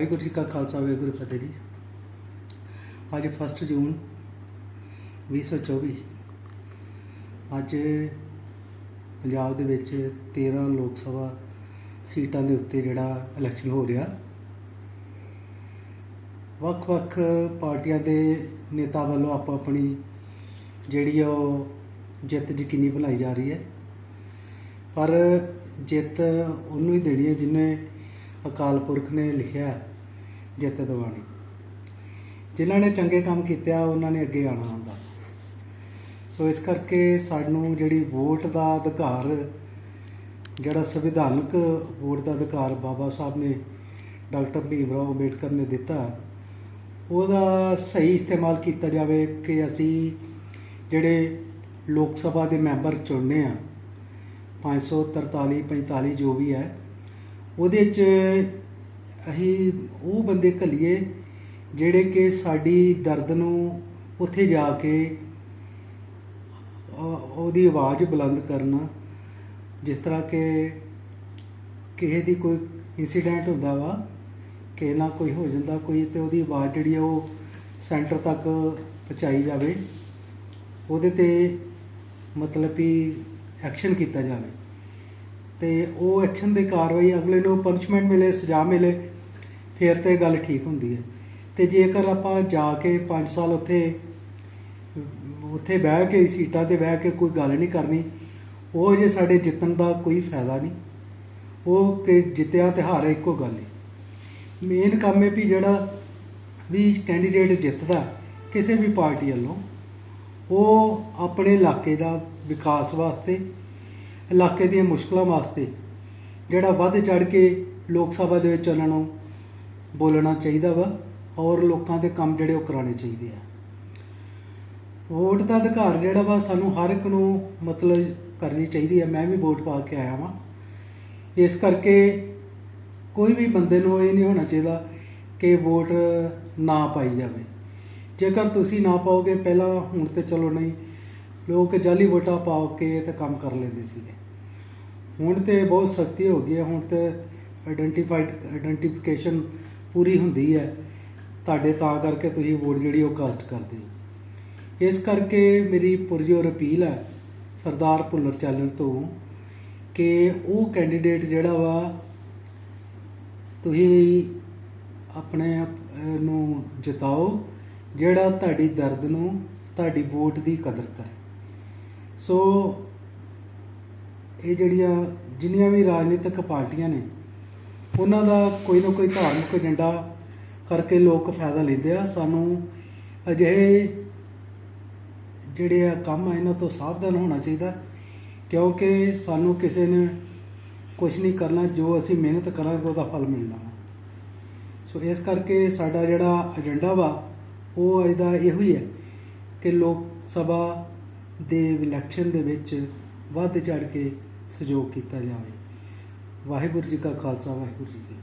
ਵਾਹਿਗੁਰੂ ਜੀ ਕਾ ਖਾਲਸਾ ਵਾਹਿਗੁਰੂ ਫਤਿਹ ਜੀ। ਅੱਜ 1 ਜੂਨ 2024 ਅੱਜ ਪੰਜਾਬ ਦੇ ਵਿੱਚ 13 ਲੋਕ ਸਭਾ ਸੀਟਾਂ ਦੇ ਉੱਤੇ ਜਿਹੜਾ ਇਲੈਕਸ਼ਨ ਹੋ ਰਿਹਾ। ਵੱਖ-ਵੱਖ ਪਾਰਟੀਆਂ ਦੇ ਨੇਤਾ ਵੱਲੋਂ ਆਪੋ ਆਪਣੀ ਜਿਹੜੀ ਆ ਉਹ ਜਿੱਤ ਯਕੀਨੀ ਬਣਾਈ ਜਾ ਰਹੀ ਹੈ। ਪਰ ਜਿੱਤ ਉਹਨੂੰ ਹੀ ਦੇਣੀ ਹੈ ਜਿਹਨੇ ਅਕਾਲ ਪੁਰਖ ਨੇ ਲਿਖਿਆ ਹੈ, ਜਿੱਤ ਦਿਵਾਣੀ ਜਿਨ੍ਹਾਂ ਨੇ ਚੰਗੇ ਕੰਮ ਕੀਤੇ ਆ, ਉਹਨਾਂ ਨੇ ਅੱਗੇ ਆਉਣਾ ਹੁੰਦਾ। ਸੋ ਇਸ ਕਰਕੇ ਸਾਨੂੰ ਜਿਹੜੀ ਵੋਟ ਦਾ ਅਧਿਕਾਰ, ਜਿਹੜਾ ਸੰਵਿਧਾਨਕ ਵੋਟ ਦਾ ਅਧਿਕਾਰ ਬਾਬਾ ਸਾਹਿਬ ਨੇ ਡਾਕਟਰ ਭੀਮ ਰਾਓ ਅੰਬੇਡਕਰ ਨੇ ਦਿੱਤਾ, ਉਹਦਾ ਸਹੀ ਇਸਤੇਮਾਲ ਕੀਤਾ ਜਾਵੇ ਕਿ ਅਸੀਂ ਜਿਹੜੇ ਲੋਕ ਸਭਾ ਦੇ ਮੈਂਬਰ ਚੁਣਨੇ ਆ 543 45 ਜੋ ਵੀ ਹੈ, ਉਹਦੇ 'ਚ ਅਸੀਂ ਉਹ ਬੰਦੇ ਘੱਲੀਏ ਜਿਹੜੇ ਕਿ ਸਾਡੀ ਦਰਦ ਨੂੰ ਉੱਥੇ ਜਾ ਕੇ ਉਹਦੀ ਆਵਾਜ਼ ਬੁਲੰਦ ਕਰਨਾ, ਜਿਸ ਤਰ੍ਹਾਂ ਕਿ ਕਿਸੇ ਦੀ ਕੋਈ ਇਨਸੀਡੈਂਟ ਹੁੰਦਾ ਵਾ, ਕਿਸੇ ਨਾਲ ਕੋਈ ਹੋ ਜਾਂਦਾ, ਕੋਈ ਤੇ ਉਹਦੀ ਆਵਾਜ਼ ਜਿਹੜੀ ਆ ਉਹ ਸੈਂਟਰ ਤੱਕ ਪਹੁੰਚਾਈ ਜਾਵੇ, ਉਹਦੇ ਤੇ ਮਤਲਬ ਵੀ ਐਕਸ਼ਨ ਕੀਤਾ ਜਾਵੇ। ਤੇ ਉਹ ਐਕਸ਼ਨ ਦੇ ਕਾਰਵਾਈ ਅਗਲੇ ਨੂੰ ਪਨਿਸ਼ਮੈਂਟ ਮਿਲੇ, ਸਜ਼ਾ ਮਿਲੇ, ਫਿਰ ਤੇ ਗੱਲ ਠੀਕ ਹੁੰਦੀ ਹੈ। ਤੇ ਜੇਕਰ ਆਪਾਂ ਜਾ ਕੇ 5 ਸਾਲ ਉੱਥੇ ਉੱਥੇ ਬਹਿ ਕੇ, ਸੀਟਾਂ ਤੇ ਬਹਿ ਕੇ ਕੋਈ ਗੱਲ ਨਹੀਂ ਕਰਨੀ, ਉਹ ਜੇ ਸਾਡੇ ਜਿੱਤਣ ਦਾ ਕੋਈ ਫਾਇਦਾ ਨਹੀਂ। ਉਹ ਕਿ ਜਿੱਤਿਆ ਤੇ ਹਾਰਿਆ ਇੱਕੋ ਗੱਲ ਹੈ ਮੇਨ ਕੰਮ ਹੈ ਵੀ ਜਿਹੜਾ ਵੀ ਕੈਂਡੀਡੇਟ ਜਿੱਤਦਾ, ਕਿਸੇ ਵੀ ਪਾਰਟੀ ਵੱਲੋਂ, ਉਹ ਆਪਣੇ ਇਲਾਕੇ ਦਾ ਵਿਕਾਸ ਵਾਸਤੇ ਇਲਾਕੇ ਦੀਆਂ ਮੁਸ਼ਕਲਾਂ ਵਾਸਤੇ ਜਿਹੜਾ ਵੱਧ ਚੜ ਕੇ ਲੋਕ ਸਭਾ ਦੇ ਵਿੱਚ ਉਹਨਾਂ ਨੂੰ ਬੋਲਣਾ ਚਾਹੀਦਾ ਵਾ ਔਰ ਲੋਕਾਂ ਦੇ ਕੰਮ ਜਿਹੜੇ ਉਹ ਕਰਾਉਣੇ ਚਾਹੀਦੇ ਆ। ਵੋਟ ਦਾ ਅਧਿਕਾਰ ਜਿਹੜਾ ਵਾ ਸਾਨੂੰ ਹਰ ਇੱਕ ਨੂੰ ਮਤਲਬ ਕਰਨੀ ਚਾਹੀਦੀ ਹੈ ਮੈਂ ਵੀ ਵੋਟ ਪਾ ਕੇ ਆਇਆ ਵਾਂ। ਇਸ ਕਰਕੇ ਕੋਈ ਵੀ ਬੰਦੇ ਨੂੰ ਇਹ ਨਹੀਂ ਹੋਣਾ ਚਾਹੀਦਾ ਕਿ ਵੋਟ ਨਾ ਪਾਈ ਜਾਵੇ। ਜੇਕਰ ਤੁਸੀਂ ਨਾ ਪਾਓਗੇ, ਪਹਿਲਾਂ ਹੁਣ ਤੇ ਚਲੋ ਨਹੀਂ ਲੋਕ ਜਾਲੀ ਵੋਟਾਂ ਪਾ ਕੇ ਤੇ ਕੰਮ ਕਰ ਲੈਂਦੇ ਸੀਗੇ। ਹੁਣ ਤੇ ਬਹੁਤ ਸਖਤੀ ਹੋ ਗਈ ਹੈ, ਹੁਣ ਤੇ ਆਇਡੈਂਟੀਫਾਈਡ ਆਇਡੈਂਟੀਫਿਕੇਸ਼ਨ ਪੂਰੀ ਹੁੰਦੀ ਹੈ। ਤੁਹਾਡੇ ਤਾਂ ਕਰਕੇ ਤੁਸੀਂ ਵੋਟ ਜਿਹੜੀ ਉਹ ਕਾਸਟ ਕਰਦੇ ਹੋ। ਇਸ ਕਰਕੇ ਮੇਰੀ ਪੁਰਜੋਰ ਅਪੀਲ ਹੈ ਸਰਦਾਰ ਭੁੱਲਰ ਚਾਲਣ ਤੋਂ ਕਿ ਉਹ ਕੈਂਡੀਡੇਟ ਜਿਹੜਾ ਵਾ ਤੁਸੀਂ ਆਪਣੇ ਨੂੰ ਜਿਤਾਓ, ਜਿਹੜਾ ਤੁਹਾਡੀ ਦਰਦ ਨੂੰ, ਤੁਹਾਡੀ ਵੋਟ ਦੀ ਕਦਰ ਕਰੇ। ਸੋ ਇਹ ਜਿਹੜੀਆਂ ਜਿੰਨੀਆਂ ਵੀ ਰਾਜਨੀਤਿਕ ਪਾਰਟੀਆਂ ਨੇ, ਉਹਨਾਂ ਦਾ ਕੋਈ ਨਾ ਕੋਈ ਧਾਰਮਿਕ ਏਜੰਡਾ ਕਰਕੇ ਲੋਕ ਫਾਇਦਾ ਲੈਂਦੇ ਆ ਸਾਨੂੰ ਅਜਿਹੇ ਜਿਹੜੇ ਆ ਕੰਮ ਆ, ਇਹਨਾਂ ਤੋਂ ਸਾਵਧਾਨ ਹੋਣਾ ਚਾਹੀਦਾ ਕਿਉਂਕਿ ਸਾਨੂੰ ਕਿਸੇ ਨੇ ਕੁਝ ਨਹੀਂ ਕਰਨਾ, ਜੋ ਅਸੀਂ ਮਿਹਨਤ ਕਰਾਂਗੇ, ਉਹਦਾ ਫਲ ਮਿਲਣਾ ਵਾ। ਸੋ ਇਸ ਕਰਕੇ ਸਾਡਾ ਜਿਹੜਾ ਏਜੰਡਾ ਵਾ, ਉਹ ਅੱਜ ਦਾ ਇਹੋ ਹੀ ਹੈ ਕਿ ਲੋਕ ਸਭਾ ਦੇ ਇਲੈਕਸ਼ਨ ਦੇ ਵਿੱਚ ਵੱਧ ਚੜ ਕੇ ਸਹਿਯੋਗ ਕੀਤਾ ਜਾਵੇ। ਵਾਹਿਗੁਰੂ ਜੀ ਕਾ ਖਾਲਸਾ, ਵਾਹਿਗੁਰੂ ਜੀ ਕੀ